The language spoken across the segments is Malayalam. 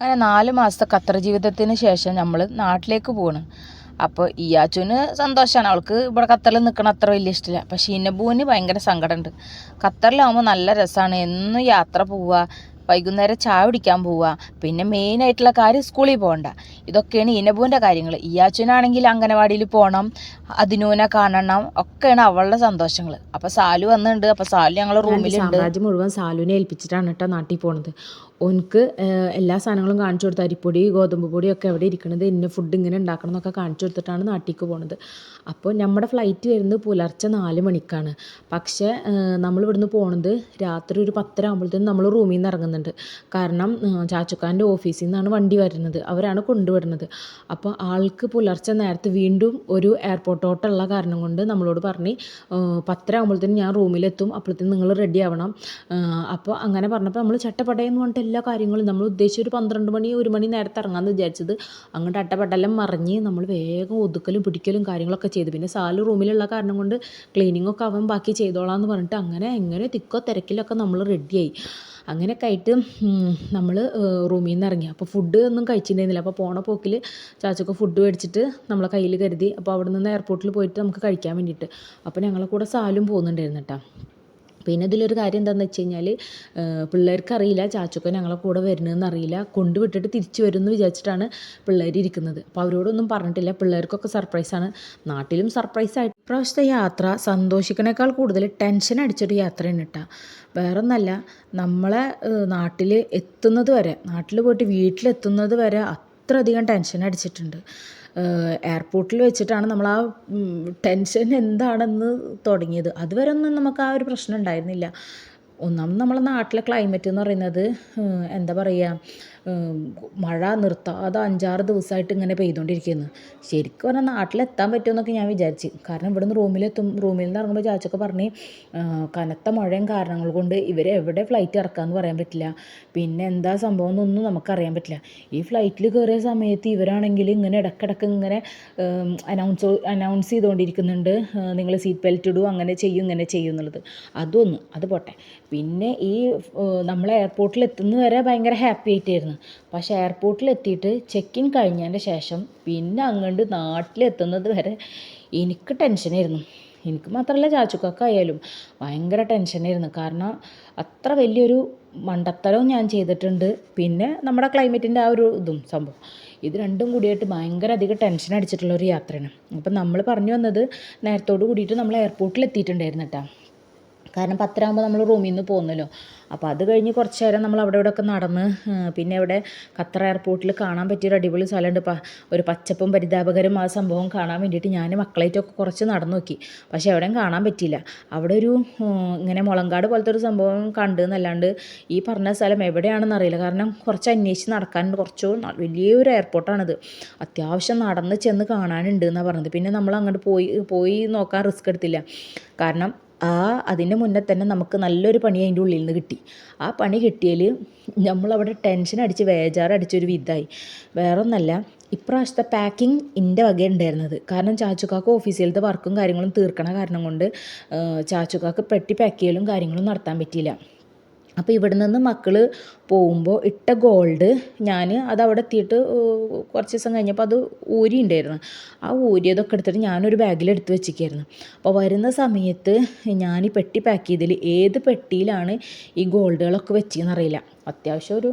അങ്ങനെ നാല് മാസത്തെ ഖത്തർ ജീവിതത്തിന് ശേഷം നമ്മൾ നാട്ടിലേക്ക് പോവാണ് അപ്പോൾ ഇയാച്ചുവിന് സന്തോഷമാണ് അവൾക്ക് ഇവിടെ ഖത്തറിൽ നിൽക്കണം അത്ര വലിയ ഇഷ്ടമില്ല പക്ഷേ ഇനബുവിന് ഭയങ്കര സങ്കടമുണ്ട് ഖത്തറിലാവുമ്പോൾ നല്ല രസമാണ് എന്നും യാത്ര പോവുക വൈകുന്നേരം ചായ കുടിക്കാൻ പോവുക പിന്നെ മെയിനായിട്ടുള്ള കാര്യം സ്കൂളിൽ പോകണ്ട ഇതൊക്കെയാണ് ഇനബുവിന്റെ കാര്യങ്ങൾ ഇയാച്ചുവിനാണെങ്കിൽ അംഗനവാടിയിൽ പോകണം അതിനൂനെ കാണണം ഒക്കെയാണ് അവളുടെ സന്തോഷങ്ങൾ അപ്പോൾ സാലു വന്നിട്ടുണ്ട് അപ്പോൾ സാലു ഞങ്ങളുടെ റൂമിലുണ്ട്. മുഴുവൻ സാലുവിനെ ഏൽപ്പിച്ചിട്ടാണ് കേട്ടോ നാട്ടിൽ പോണത്. ഓനക്ക് എല്ലാ സാധനങ്ങളും കാണിച്ചു കൊടുത്ത് അരിപ്പൊടി ഗോതമ്പ് പൊടിയൊക്കെ എവിടെ ഇരിക്കണത് ഇന്ന ഫുഡ് ഇങ്ങനെ ഉണ്ടാക്കണം എന്നൊക്കെ കാണിച്ചു കൊടുത്തിട്ടാണ് നാട്ടിലേക്ക് പോണത്. അപ്പോൾ നമ്മുടെ ഫ്ലൈറ്റ് വരുന്നത് പുലർച്ചെ നാല് മണിക്കാണ്. പക്ഷേ നമ്മൾ ഇവിടുന്ന് പോണത് രാത്രി ഒരു പത്തര ആകുമ്പോഴത്തേനും നമ്മൾ റൂമിൽ നിന്ന് ഇറങ്ങുന്നുണ്ട്. കാരണം ചാച്ചുക്കാരന്റെ ഓഫീസിൽ നിന്നാണ് വണ്ടി വരുന്നത്. അവരാണ് കൊണ്ടുവിടുന്നത് അപ്പോൾ ആൾക്ക് പുലർച്ചെ നേരത്തെ വീണ്ടും ഒരു എയർപോർട്ടോട്ടുള്ള കാരണം കൊണ്ട് നമ്മളോട് പറഞ്ഞ് പത്തര ആകുമ്പോഴത്തേനും ഞാൻ റൂമിലെത്തും. അപ്പോഴത്തേനും നിങ്ങൾ റെഡി ആവണം. അപ്പോൾ അങ്ങനെ പറഞ്ഞപ്പോൾ നമ്മൾ ചട്ടപ്പടയെന്ന് പറഞ്ഞിട്ട് എല്ലാ കാര്യങ്ങളും നമ്മൾ ഉദ്ദേശിച്ച ഒരു പന്ത്രണ്ട് മണി ഒരു മണി നേരത്തെ ഇറങ്ങാമെന്ന് വിചാരിച്ചത്. അങ്ങോട്ട് അട്ടപ്പട്ടെല്ലാം മറിഞ്ഞ് നമ്മൾ വേഗം ഒതുക്കലും പിടിക്കലും കാര്യങ്ങളൊക്കെ ചെയ്തു. പിന്നെ സാൽ റൂമിലുള്ള കാരണം കൊണ്ട് ക്ലീനിങ് ഒക്കെ അവൻ ബാക്കി ചെയ്തോളാം എന്ന് പറഞ്ഞിട്ട് അങ്ങനെ എങ്ങനെ തിക്കോ തിരക്കിലൊക്കെ നമ്മൾ റെഡിയായി അങ്ങനെയൊക്കെ ആയിട്ട് നമ്മൾ റൂമിൽ നിന്ന് ഇറങ്ങി. അപ്പോൾ ഫുഡ് ഒന്നും കഴിച്ചിട്ടുണ്ടായിരുന്നില്ല. അപ്പോൾ പോണ പോക്കിൽ ചാച്ചൊക്കെ ഫുഡ് മേടിച്ചിട്ട് നമ്മളെ കയ്യിൽ കരുതി. അപ്പോൾ അവിടെ നിന്ന് എയർപോർട്ടിൽ പോയിട്ട് നമുക്ക് കഴിക്കാൻ വേണ്ടിയിട്ട്. അപ്പോൾ ഞങ്ങളെ കൂടെ സാലും പോകുന്നുണ്ടായിരുന്നു കേട്ടോ. പിന്നെ ഇതിലൊരു കാര്യം എന്താണെന്ന് വെച്ച് കഴിഞ്ഞാൽ പിള്ളേർക്ക് അറിയില്ല ചാച്ചുക്ക ഞങ്ങളെ കൂടെ വരുന്നതെന്ന് അറിയില്ല കൊണ്ടുവിട്ടിട്ട് തിരിച്ചു വരും എന്ന് വിചാരിച്ചിട്ടാണ് പിള്ളേർ ഇരിക്കുന്നത്. അപ്പോൾ അവരോടൊന്നും പറഞ്ഞിട്ടില്ല പിള്ളേർക്കൊക്കെ സർപ്രൈസാണ്. നാട്ടിലും സർപ്രൈസായിട്ട്. ഇപ്രാവശ്യത്തെ യാത്ര സന്തോഷിക്കണേക്കാൾ കൂടുതൽ ടെൻഷൻ അടിച്ചൊരു യാത്രയാണ് കേട്ടോ വേറൊന്നല്ല നമ്മളെ നാട്ടിൽ എത്തുന്നത് വരെ നാട്ടിൽ പോയിട്ട് വീട്ടിലെത്തുന്നത് വരെ അത്രയധികം ടെൻഷൻ അടിച്ചിട്ടുണ്ട്. എയർപോർട്ടിൽ വെച്ചിട്ടാണ് നമ്മൾ ആ ടെൻഷൻ എന്താണെന്ന് തുടങ്ങിയത്. അതുവരെ ഒന്നും നമുക്ക് ആ ഒരു പ്രശ്നം ഉണ്ടായിരുന്നില്ല. ഒന്നാമത് നമ്മളെ നാട്ടിലെ ക്ലൈമറ്റ് എന്ന് പറയുന്നത് എന്താ പറയുക മഴ നിർത്താതെ അഞ്ചാറ് ദിവസമായിട്ട് ഇങ്ങനെ പെയ്തുകൊണ്ടിരിക്കുന്നു ശരിക്കും പറഞ്ഞാൽ നാട്ടിലെത്താൻ പറ്റുമെന്നൊക്കെ ഞാൻ വിചാരിച്ചു. കാരണം ഇവിടുന്ന് റൂമിലെത്തും റൂമിൽ നിന്ന് ഇറങ്ങുമ്പോൾ ചാച്ചൊക്കെ പറഞ്ഞ് കനത്ത മഴയും കാരണങ്ങൾ കൊണ്ട് ഇവരെ എവിടെ ഫ്ലൈറ്റ് ഇറക്കാമെന്ന് പറയാൻ പറ്റില്ല. പിന്നെ എന്താ സംഭവം എന്നൊന്നും നമുക്കറിയാൻ പറ്റില്ല. ഈ ഫ്ലൈറ്റിൽ കയറിയ സമയത്ത് ഇവരാണെങ്കിൽ ഇങ്ങനെ ഇടക്കിടക്ക് ഇങ്ങനെ അനൗൺസ് അനൗൺസ് ചെയ്തുകൊണ്ടിരിക്കുന്നുണ്ട് നിങ്ങൾ സീറ്റ് ബെൽറ്റ് ഇടൂ അങ്ങനെ ചെയ്യും ഇങ്ങനെ ചെയ്യും എന്നുള്ളത്. അതൊന്നും അത് പോട്ടെ. പിന്നെ ഈ നമ്മൾ എയർപോർട്ടിൽ എത്തുന്നത് വരെ ഭയങ്കര ഹാപ്പി ആയിട്ടായിരുന്നു. പക്ഷേ എയർപോർട്ടിൽ എത്തിയിട്ട് ചെക്ക് ഇൻ കഴിഞ്ഞതിന്റെ ശേഷം പിന്നെ അങ്ങോട്ട് നാട്ടിലെത്തുന്നത് വരെ എനിക്ക് ടെൻഷനായിരുന്നു. എനിക്ക് മാത്രമല്ല ചാച്ചുക്കായാലും ഭയങ്കര ടെൻഷനായിരുന്നു. കാരണം അത്ര വലിയൊരു മണ്ടത്തരവും ഞാൻ ചെയ്തിട്ടുണ്ട്. പിന്നെ നമ്മുടെ ക്ലൈമറ്റിന്റെ ആ ഒരു ഇതും സംഭവം. ഇത് രണ്ടും കൂടിയായിട്ട് ഭയങ്കര അധികം ടെൻഷൻ അടിച്ചിട്ടുള്ള ഒരു യാത്രയാണ്. അപ്പം നമ്മൾ പറഞ്ഞു വന്നത് നേരത്തോട് കൂടിയിട്ട് നമ്മൾ എയർപോർട്ടിൽ എത്തിയിട്ടുണ്ടായിരുന്നു കേട്ടോ. കാരണം പത്തരാകുമ്പോൾ നമ്മൾ റൂമിൽ നിന്ന് പോകുന്നല്ലോ അപ്പോൾ അത് കഴിഞ്ഞ് കുറച്ച് നേരം നമ്മൾ അവിടെ ഇവിടെയൊക്കെ നടന്ന് പിന്നെ അവിടെ ഖത്തർ എയർപോർട്ടിൽ കാണാൻ പറ്റിയൊരു അടിപൊളി സ്ഥലമുണ്ട്. ഒരു പച്ചപ്പും പരിതാപകരും ആ സംഭവം കാണാൻ വേണ്ടിയിട്ട് ഞാൻ മക്കളായിട്ടൊക്കെ കുറച്ച് നടന്നു നോക്കി. പക്ഷേ എവിടെയും കാണാൻ പറ്റിയില്ല. അവിടെ ഒരു ഇങ്ങനെ മുളങ്കാട് പോലത്തെ ഒരു സംഭവം കണ്ടു എന്നല്ലാണ്ട് ഈ പറഞ്ഞ സ്ഥലം എവിടെയാണെന്ന് അറിയില്ല. കാരണം കുറച്ച് അന്വേഷിച്ച് നടക്കാനുണ്ട്. കുറച്ച് വലിയൊരു എയർപോർട്ടാണിത്. അത്യാവശ്യം നടന്ന് ചെന്ന് കാണാനുണ്ട് എന്നാണ് പറഞ്ഞത്. പിന്നെ നമ്മൾ അങ്ങോട്ട് പോയി പോയി നോക്കാൻ റിസ്ക് എടുത്തില്ല. കാരണം ആ അതിന്റെ മുന്നേ തന്നെ നമുക്ക് നല്ലൊരു പണി അതിന്റെ ഉള്ളിൽ നിന്ന് കിട്ടി. ആ പണി കിട്ടിയതിൽ നമ്മളവിടെ ടെൻഷൻ അടിച്ച് വേജാറടിച്ചൊരു വിധായി വേറൊന്നല്ല ഇപ്രാവശ്യത്തെ പാക്കിംഗ് എന്റെ വക ഉണ്ടായിരുന്നത്. കാരണം ചാച്ചുക്കാക്ക് ഓഫീസിലത്തെ വർക്കും കാര്യങ്ങളും തീർക്കണ കാരണം കൊണ്ട് ചാച്ചുക്കാക്ക് പെട്ടി പാക്ക് ചെയ്യലും കാര്യങ്ങളും നടത്താൻ പറ്റിയില്ല. അപ്പോൾ ഇവിടെ നിന്ന് മക്കൾ പോകുമ്പോൾ ഇട്ട ഗോൾഡ് ഞാൻ അത് അവിടെ എത്തിയിട്ട് കുറച്ച് ദിവസം കഴിഞ്ഞപ്പോൾ അത് ഊരി ഉണ്ടായിരുന്നു ആ ഊരിയതൊക്കെ എടുത്തിട്ട് ഞാനൊരു ബാഗിൽ എടുത്ത് വെച്ചിരിക്കുകയായിരുന്നു അപ്പോൾ വരുന്ന സമയത്ത് ഞാൻ ഈ പെട്ടി പാക്ക് ചെയ്തതിൽ ഏത് പെട്ടിയിലാണ് ഈ ഗോൾഡുകളൊക്കെ വെച്ചതെന്ന് അറിയില്ല. അത്യാവശ്യം ഒരു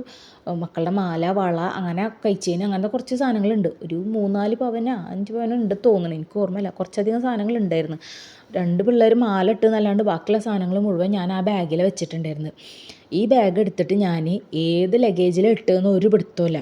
മക്കളുടെ മാല വള അങ്ങനെ കഴിച്ചതിന് അങ്ങനത്തെ കുറച്ച് സാധനങ്ങളുണ്ട്. ഒരു മൂന്നാൽ പവന അഞ്ച് പവന ഉണ്ട് തോന്നുന്നു എനിക്ക് ഓർമ്മയില്ല. കുറച്ചധികം സാധനങ്ങൾ ഉണ്ടായിരുന്നു രണ്ട് പിള്ളേർ മാല ഇട്ട് എന്നല്ലാണ്ട് ബാക്കിയുള്ള സാധനങ്ങൾ മുഴുവൻ ഞാൻ ആ ബാഗിൽ വെച്ചിട്ടുണ്ടായിരുന്നു. ഈ ബാഗ് എടുത്തിട്ട് ഞാൻ ഏത് ലഗേജിൽ ഇട്ടതെന്ന് ഒരു പിടുത്തമില്ല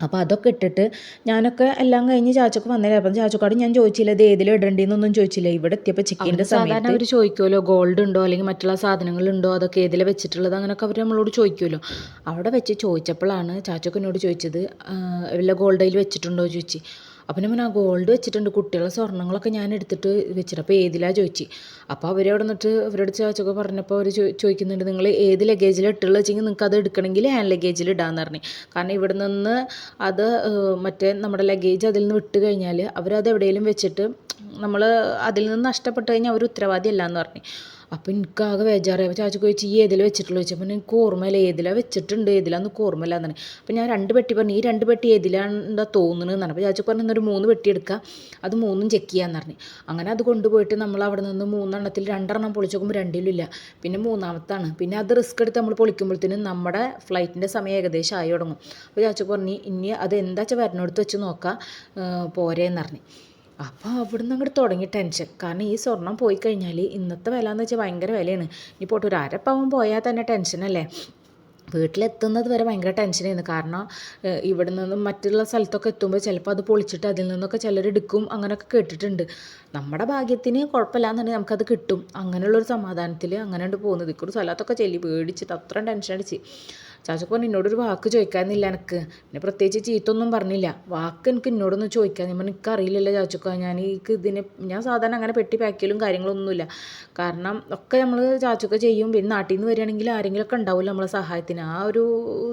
അപ്പോൾ അതൊക്കെ ഇട്ടിട്ട് ഞാനൊക്കെ എല്ലാം കഴിഞ്ഞ് ചാച്ചക്ക് വന്നില്ല അപ്പം ചാച്ചക്കാട് ഞാൻ ചോദിച്ചില്ല ഇത് ഏതിലും ഇടേണ്ടിന്നൊന്നും ചോദിച്ചില്ല. ഇവിടെ എത്തിയപ്പോൾ ചിക്കന്റെ സാധാരണ അവർ ചോദിക്കുമല്ലോ ഗോൾഡ് ഉണ്ടോ അല്ലെങ്കിൽ മറ്റുള്ള സാധനങ്ങളുണ്ടോ അതൊക്കെ ഏതിൽ വെച്ചിട്ടുള്ളത് അങ്ങനെയൊക്കെ അവർ നമ്മളോട് ചോദിക്കുമല്ലോ അവിടെ വെച്ച് ചോദിച്ചപ്പോഴാണ് ചാച്ചക്ക് എന്നോട് ചോദിച്ചത് "ആ, വല്ല ഗോൾഡ് അതിൽ വെച്ചിട്ടുണ്ടോ? ചോദിച്ചു. അപ്പം ഞാൻ ആ ഗോൾഡ് വെച്ചിട്ടുണ്ട് കുട്ടികളെ സ്വർണങ്ങളൊക്കെ ഞാൻ എടുത്തിട്ട് വെച്ചിട്ട് അപ്പോൾ ഏതിലാ ചോദിച്ചു? അപ്പോൾ അവർ അവിടെ നിന്നിട്ട് അവരോട് ചോദിച്ചൊക്കെ പറഞ്ഞപ്പോൾ അവർ ചോദിക്കുന്നുണ്ട് നിങ്ങൾ ഏത് ലഗേജിൽ ഇട്ടുള്ള വെച്ചെങ്കിൽ നിങ്ങൾക്ക് അത് എടുക്കണമെങ്കിൽ ഹാൻഡ് ലഗേജിൽ ഇടാന്ന് പറഞ്ഞു. കാരണം ഇവിടെ നിന്ന് അത് മറ്റേ നമ്മുടെ ലഗേജ് അതിൽ നിന്ന് വിട്ട് കഴിഞ്ഞാൽ അവരത് എവിടെയെങ്കിലും വെച്ചിട്ട് നമ്മൾ അതിൽ നിന്ന് നഷ്ടപ്പെട്ട് കഴിഞ്ഞാൽ അവർ ഉത്തരവാദി അല്ല എന്ന് പറഞ്ഞു. അപ്പോൾ എനിക്കാകെ ബേജാറായി അപ്പോൾ ചാച്ചി ചോദിച്ചു ഈ ഏതിൽ വെച്ചിട്ടുള്ളൂ? ചോദിച്ചപ്പോൾ എനിക്ക് ഓർമ്മയില്ല. ഏതിലാണ് വെച്ചിട്ടുണ്ട്? ഏതിലാന്ന് എനിക്ക് ഓർമ്മയില്ല എന്നാണ്. അപ്പോൾ ഞാൻ രണ്ട് പെട്ടി പറഞ്ഞു. ഈ രണ്ട് പെട്ടി ഏതിലാണ്ടാ തോന്നുന്നത്? തോന്നുന്നതെന്നാണ് അപ്പോൾ ചാച്ചി പറഞ്ഞു എന്നൊരു മൂന്ന് പെട്ടി എടുക്കുക അത് മൂന്നും ചെക്ക് ചെയ്യാമെന്ന് പറഞ്ഞു അങ്ങനെ അത് കൊണ്ടുപോയിട്ട് നമ്മൾ അവിടെ നിന്ന് മൂന്നെണ്ണത്തിൽ രണ്ടെണ്ണം പൊളിച്ച് നോക്കുമ്പോൾ രണ്ടിലും ഇല്ല പിന്നെ മൂന്നാമത്താണ്. പിന്നെ അത് റിസ്ക് എടുത്ത് നമ്മൾ പൊളിക്കുമ്പോഴത്തേനും നമ്മുടെ ഫ്ലൈറ്റിന്റെ സമയം ഏകദേശം ആയി തുടങ്ങും. അപ്പോൾ ചാച്ചു പറഞ്ഞു ഇനി അത് എന്താ വെച്ചാൽ വെച്ച് നോക്കാം. പോരേന്ന് പറഞ്ഞു അപ്പോൾ അവിടുന്ന് അങ്ങോട്ട് തുടങ്ങി ടെൻഷൻ കാരണം ഈ സ്വർണം പോയി കഴിഞ്ഞാൽ ഇന്നത്തെ വില എന്ന് വെച്ചാൽ ഭയങ്കര വിലയാണ്. പോട്ട് ഒരു അരപ്പവൻ പോയാൽ തന്നെ ടെൻഷനല്ലേ വീട്ടിലെത്തുന്നത് വരെ ഭയങ്കര ടെൻഷനായിരുന്നു കാരണം ഇവിടെ നിന്നും മറ്റുള്ള സ്ഥലത്തൊക്കെ എത്തുമ്പോൾ ചിലപ്പോൾ അത് പൊളിച്ചിട്ട് അതിൽ നിന്നൊക്കെ ചിലർ എടുക്കും അങ്ങനെയൊക്കെ കേട്ടിട്ടുണ്ട്. നമ്മുടെ ഭാഗ്യത്തിന് കുഴപ്പമില്ല എന്നുണ്ടെങ്കിൽ നമുക്കത് കിട്ടും. അങ്ങനെയുള്ളൊരു സമാധാനത്തിൽ അങ്ങനെ ഉണ്ട് പോകുന്നത് ഇക്കൊരു സ്ഥലത്തൊക്കെ ചെല്ലി പേടിച്ചിട്ട് അത്രയും ടെൻഷൻ അടിച്ച്. ചാച്ചക്ക് പറഞ്ഞു എന്നോടൊരു വാക്ക് ചോദിക്കാമെന്നില്ല എനിക്ക്. പിന്നെ പ്രത്യേകിച്ച് ചീത്തൊന്നും പറഞ്ഞില്ല. വാക്ക് എനിക്ക് എന്നോടൊന്നും ചോദിക്കാൻ പറഞ്ഞു എനിക്ക് അറിയില്ലല്ലോ ചാച്ചക്ക. ഞാൻ എനിക്ക് ഇതിനെ ഞാൻ സാധാരണ അങ്ങനെ പെട്ടി പാക്കിയാലും കാര്യങ്ങളൊന്നുമില്ല. കാരണം ഒക്കെ നമ്മൾ ചാച്ചക്ക ചെയ്യും. പിന്നെ നാട്ടിൽ നിന്ന് വരികയാണെങ്കിൽ ആരെങ്കിലുമൊക്കെ ഉണ്ടാവില്ല നമ്മളെ സഹായത്തിന്. ആ ഒരു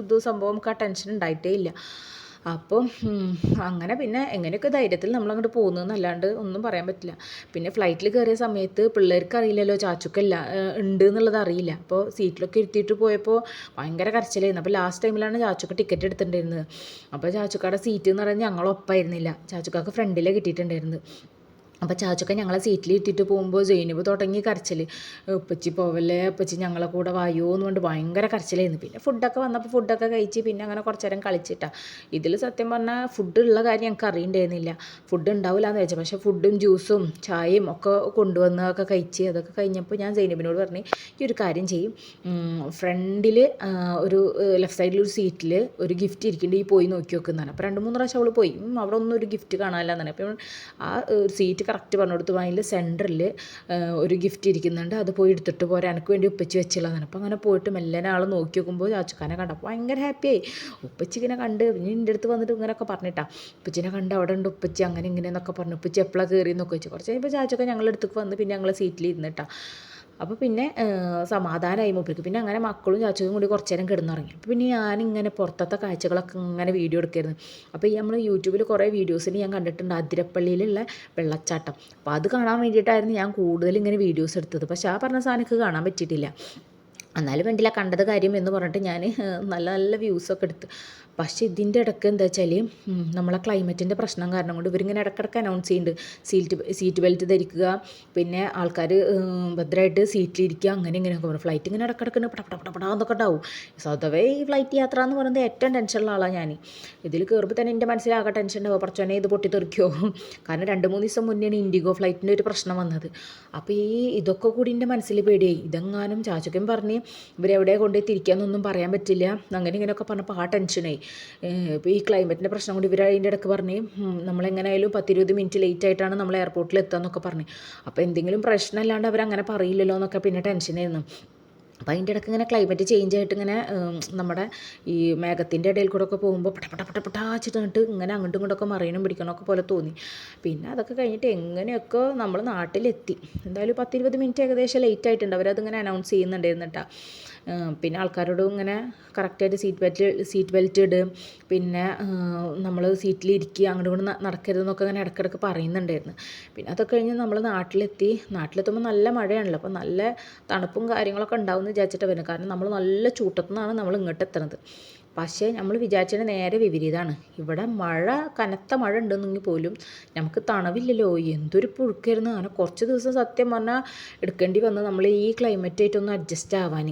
ഇത് സംഭവം നമുക്ക് ആ ടെൻഷൻ ഉണ്ടായിട്ടേ ഇല്ല. അപ്പോൾ അങ്ങനെ പിന്നെ എങ്ങനെയൊക്കെ ധൈര്യത്തിൽ നമ്മളങ്ങോട്ട് പോകുന്നതെന്നല്ലാണ്ട് ഒന്നും പറയാൻ പറ്റില്ല. പിന്നെ ഫ്ലൈറ്റിൽ കയറിയ സമയത്ത് പിള്ളേർക്ക് അറിയില്ലല്ലോ ചാച്ചുക്കല്ല ഉണ്ട് എന്നുള്ളത് അറിയില്ല. അപ്പോൾ സീറ്റിലൊക്കെ ഇരുത്തിയിട്ട് പോയപ്പോൾ ഭയങ്കര കരച്ചിലായിരുന്നു. അപ്പോൾ ലാസ്റ്റ് ടൈമിലാണ് ചാച്ചുക്ക ടിക്കറ്റ് എടുത്തിട്ടുണ്ടായിരുന്നത്. അപ്പോൾ ചാച്ചുക്കയുടെ സീറ്റ് എന്ന് പറഞ്ഞാൽ ഞങ്ങളൊപ്പമായിരുന്നില്ല ചാച്ചുക്കാക്ക് ഫ്രണ്ടിലേ കിട്ടിയിട്ടുണ്ടായിരുന്നത് അപ്പോൾ ചാച്ചൊക്കെ ഞങ്ങളെ സീറ്റിൽ ഇട്ടിട്ട് പോകുമ്പോൾ ജൈനബ് തുടങ്ങി കരച്ചിൽ ഉപ്പച്ചി പോവല്ലേ? ഉപ്പച്ചി ഞങ്ങളെ കൂടെ വായോ? എന്ന് കൊണ്ട് ഭയങ്കര കരച്ചിലായിരുന്നു. പിന്നെ ഫുഡൊക്കെ വന്നപ്പോൾ ഫുഡൊക്കെ കഴിച്ച് പിന്നെ അങ്ങനെ കുറച്ച് നേരം കളിച്ചിട്ടാ. ഇതിൽ സത്യം പറഞ്ഞാൽ ഫുഡ് ഉള്ള കാര്യം ഞങ്ങൾക്ക് അറിയണ്ടായിരുന്നില്ല. ഫുഡ് ഉണ്ടാവില്ല എന്ന് വെച്ചാൽ പക്ഷേ ഫുഡും ജ്യൂസും ചായയും ഒക്കെ കൊണ്ടുവന്ന് ഒക്കെ കഴിച്ച് അതൊക്കെ കഴിഞ്ഞപ്പോൾ ഞാൻ സൈനബിനോട് പറഞ്ഞ് ഈ ഒരു കാര്യം ചെയ്യും. ഫ്രണ്ടിൽ ഒരു ലെഫ്റ്റ് സൈഡിൽ ഒരു സീറ്റിൽ ഒരു ഗിഫ്റ്റ് ഇരിക്കുന്നുണ്ട് ഈ പോയി നോക്കി നോക്കുന്നതാണ് അപ്പോൾ രണ്ട് മൂന്ന് പ്രാവശ്യം അവൾ പോയി. അവിടെ ഒന്നും ഒരു ഗിഫ്റ്റ് കാണാനില്ല എന്നാണ് അപ്പോൾ ആ സീറ്റ് കറക്റ്റ് പറഞ്ഞു കൊടുത്തു അതിൽ സെന്ററിൽ ഒരു ഗിഫ്റ്റ് ഇരിക്കുന്നുണ്ട്. അത് പോയി എടുത്തിട്ട് പോരാ. എനിക്ക് വേണ്ടി ഉപ്പച്ചി വെച്ചുള്ളതാണ് അപ്പോൾ അങ്ങനെ പോയിട്ട് മെല്ലനെ ആൾ നോക്കി നോക്കുമ്പോൾ ചാച്ചുക്കാനെ കണ്ടപ്പോൾ ഭയങ്കര ഹാപ്പിയായി ഉപ്പച്ചി ഇങ്ങനെ കണ്ട് ഇനി എന്റെ അടുത്ത് വന്നിട്ട് ഇങ്ങനെയൊക്കെ പറഞ്ഞിട്ടാ. ഉപ്പച്ചിനെ കണ്ട് അവിടെ ഉണ്ട് ഉപ്പച്ചി. അങ്ങനെ ഇങ്ങനെ എന്നൊക്കെ പറഞ്ഞു. ഉപ്പച്ചി എപ്പോഴാണ് കയറി എന്നൊക്കെ വെച്ചു കുറച്ച് കഴിയുമ്പോൾ ചാച്ചൊക്കെ ഞങ്ങളുടെ അടുത്തേക്ക് വന്ന് പിന്നെ ഞങ്ങൾ സീറ്റിൽ ഇരുന്നിട്ടാ. അപ്പോൾ പിന്നെ സമാധാനമായി മൂപ്പർക്ക്. പിന്നെ അങ്ങനെ മക്കളും ചാച്ചയും കൂടി കുറച്ച് നേരം കിടന്നുറങ്ങി. അപ്പോൾ പിന്നെ ഞാനിങ്ങനെ പുറത്തത്തെ കാഴ്ചകളൊക്കെ ഇങ്ങനെ വീഡിയോ എടുക്കായിരുന്നു. അപ്പോൾ ഈ നമ്മൾ യൂട്യൂബിൽ കുറേ വീഡിയോസിൽ ഞാൻ കണ്ടിട്ടുണ്ട്. അതിരപ്പള്ളിയിലുള്ള വെള്ളച്ചാട്ടം. അപ്പോൾ അത് കാണാൻ വേണ്ടിയിട്ടായിരുന്നു ഞാൻ കൂടുതൽ ഇങ്ങനെ വീഡിയോസ് എടുത്തത്. പക്ഷേ ആ പറഞ്ഞ സാധനം എനിക്ക് കാണാൻ പറ്റിയിട്ടില്ല. എന്നാലും വേണ്ടില്ല കണ്ടത് കാര്യം എന്ന് പറഞ്ഞിട്ട് ഞാൻ നല്ല നല്ല വ്യൂസൊക്കെ എടുത്ത്. പക്ഷേ ഇതിന്റെ ഇടയ്ക്ക് എന്താ വെച്ചാൽ നമ്മളെ ക്ലൈമറ്റിന്റെ പ്രശ്നം കാരണം കൊണ്ട് ഇവരിങ്ങനെ ഇടയ്ക്കിടയ്ക്ക് അനൗൺസ് ചെയ്യുന്നുണ്ട് സീറ്റ് സീറ്റ് ബെൽറ്റ് ധരിക്കുക പിന്നെ ആൾക്കാർ ഭദ്രമായിട്ട് സീറ്റിലിരിക്കുക അങ്ങനെ ഇങ്ങനെയൊക്കെ പറയും ഫ്ലൈറ്റ് ഇങ്ങനെ ഇടയ്ക്കിടയ്ക്ക് പട പട പട പടാ എന്നൊക്കെ ഉണ്ടാവും. സ്വതവേ ഈ ഫ്ലൈറ്റ് യാത്ര എന്ന് പറയുന്നത് ഏറ്റവും ടെൻഷനുള്ള ആളാണ് ഞാൻ ഇതിൽ കയറുമ്പോൾ തന്നെ എന്റെ മനസ്സിലാകെ ടെൻഷൻ ഉണ്ടാവും. പറച്ചോനെ ഇത് പൊട്ടിത്തെറിക്കോ. കാരണം രണ്ട് മൂന്ന് ദിവസം മുന്നെയാണ് ഇൻഡിഗോ ഫ്ലൈറ്റിന്റെ ഒരു പ്രശ്നം വന്നത്. അപ്പോൾ ഈ ഇതൊക്കെ കൂടി എന്റെ മനസ്സിൽ പേടിയായി. ഇതെങ്ങാനും ചാച്ചക്കൻ പറഞ്ഞ് ഇവരെവിടെ കൊണ്ടുപോയി തിരിക്കാമെന്നൊന്നും പറയാൻ പറ്റില്ല. അങ്ങനെ ഇങ്ങനെയൊക്കെ പറഞ്ഞപ്പോൾ ആ ടെൻഷനായി ഇപ്പോൾ ഈ ക്ലൈമറ്റിന്റെ പ്രശ്നം കൊണ്ട് ഇവർ അതിന്റെ ഇടയ്ക്ക് പറഞ്ഞ് നമ്മളെങ്ങനെയായാലും പത്തിരുപത് മിനിറ്റ് ലേറ്റ് ആയിട്ടാണ് നമ്മൾ എയർപോർട്ടിൽ എത്തുക എന്നൊക്കെ പറഞ്ഞു. അപ്പോൾ എന്തെങ്കിലും പ്രശ്നമല്ലാണ്ട് അവരങ്ങനെ പറയില്ലല്ലോ എന്നൊക്കെ പിന്നെ ടെൻഷനായിരുന്നു അപ്പോൾ അതിന്റെ ഇടയ്ക്ക് ഇങ്ങനെ ക്ലൈമറ്റ് ചേഞ്ച് ആയിട്ട് ഇങ്ങനെ നമ്മുടെ ഈ മേഘത്തിന്റെ ഇടയിൽ കൂടെ ഒക്കെ പോകുമ്പോൾ പട്ട പട്ട ഇങ്ങനെ അങ്ങോട്ടും ഇങ്ങോട്ടൊക്കെ മറിയണം പിടിക്കണമൊക്കെ പോലെ തോന്നി. പിന്നെ അതൊക്കെ കഴിഞ്ഞിട്ട് എങ്ങനെയൊക്കെ നമ്മൾ നാട്ടിലെത്തി. എന്തായാലും പത്തിരുപത് മിനിറ്റ് ഏകദേശം ലേറ്റ് ആയിട്ടുണ്ട്. അവരതിങ്ങനെ അനൗൺസ് ചെയ്യുന്നുണ്ടായിരുന്നു കേട്ടോ പിന്നെ ആൾക്കാരോടും ഇങ്ങനെ കറക്റ്റായിട്ട് സീറ്റ് ബെൽറ്റ് സീറ്റ് ബെൽറ്റ് ഇട്. പിന്നെ നമ്മൾ സീറ്റിൽ ഇരിക്കുക അങ്ങോട്ട് ഇങ്ങോട്ട് നടക്കരുതെന്നൊക്കെ അങ്ങനെ ഇടയ്ക്കിടയ്ക്ക് പറയുന്നുണ്ടായിരുന്നു. പിന്നെ അതൊക്കെ കഴിഞ്ഞ് നമ്മൾ നാട്ടിലെത്തി. നാട്ടിലെത്തുമ്പോൾ നല്ല മഴയാണല്ലോ. അപ്പോൾ നല്ല തണുപ്പും കാര്യങ്ങളൊക്കെ ഉണ്ടാവും എന്ന് വിചാരിച്ചിട്ട് വരുന്നത് കാരണം നമ്മൾ നല്ല ചൂട്ടത്തുനിന്നാണ് നമ്മൾ ഇങ്ങോട്ട് എത്തുന്നത് പക്ഷേ നമ്മൾ വിചാരിച്ചതിന് നേരെ വിപരീതമാണ് ഇവിടെ മഴ കനത്ത മഴ ഉണ്ടെന്നെങ്കിൽ പോലും നമുക്ക് തണവില്ലല്ലോ. എന്തൊരു പുഴുക്കായിരുന്നു. അങ്ങനെ കുറച്ച് ദിവസം സത്യം പറഞ്ഞാൽ എടുക്കേണ്ടി വന്ന് നമ്മൾ ഈ ക്ലൈമറ്റായിട്ടൊന്ന് അഡ്ജസ്റ്റ് ആവാൻ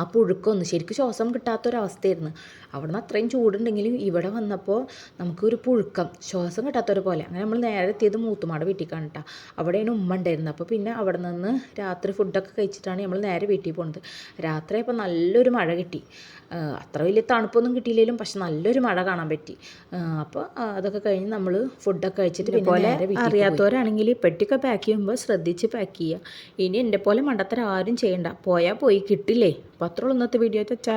ആ പുഴുക്കൊന്ന്. ശരിക്കും ശ്വാസം കിട്ടാത്തൊരവസ്ഥയായിരുന്നു. അവിടെ നിന്ന് അത്രയും ചൂടുണ്ടെങ്കിലും ഇവിടെ വന്നപ്പോൾ നമുക്കൊരു പുഴുക്കം ശ്വാസം കിട്ടാത്തൊരു പോലെ. അങ്ങനെ നമ്മൾ നേരെ എത്തിയത് മൂത്തുമാടെ വീട്ടിൽ കേട്ടോ അവിടെയാണ് ഉമ്മ ഉണ്ടായിരുന്നത്. അപ്പോൾ പിന്നെ അവിടെ നിന്ന് രാത്രി ഫുഡൊക്കെ കഴിച്ചിട്ടാണ് നമ്മൾ നേരെ വീട്ടിൽ പോകുന്നത് രാത്രി അപ്പോൾ നല്ലൊരു മഴ കിട്ടി. അത്ര വലിയ തണുപ്പൊന്നും കിട്ടിയില്ലെങ്കിലും പക്ഷെ നല്ലൊരു മഴ കാണാൻ പറ്റി. അപ്പോൾ അതൊക്കെ കഴിഞ്ഞ് നമ്മൾ ഫുഡൊക്കെ കഴിച്ചിട്ട് പിന്നെ. അറിയാത്തവരാണെങ്കിൽ പെട്ടിയൊക്കെ പാക്ക് ചെയ്യുമ്പോൾ ശ്രദ്ധിച്ച് പാക്ക് ചെയ്യുക. ഇനി എന്റെ പോലെ മണ്ടത്തരം ആരും ചെയ്യണ്ട. പോയാൽ പോയി കിട്ടില്ലേ? അപ്പോൾ അത്രയുള്ളൂ ഇന്നത്തെ വീഡിയോ ചച്ചാ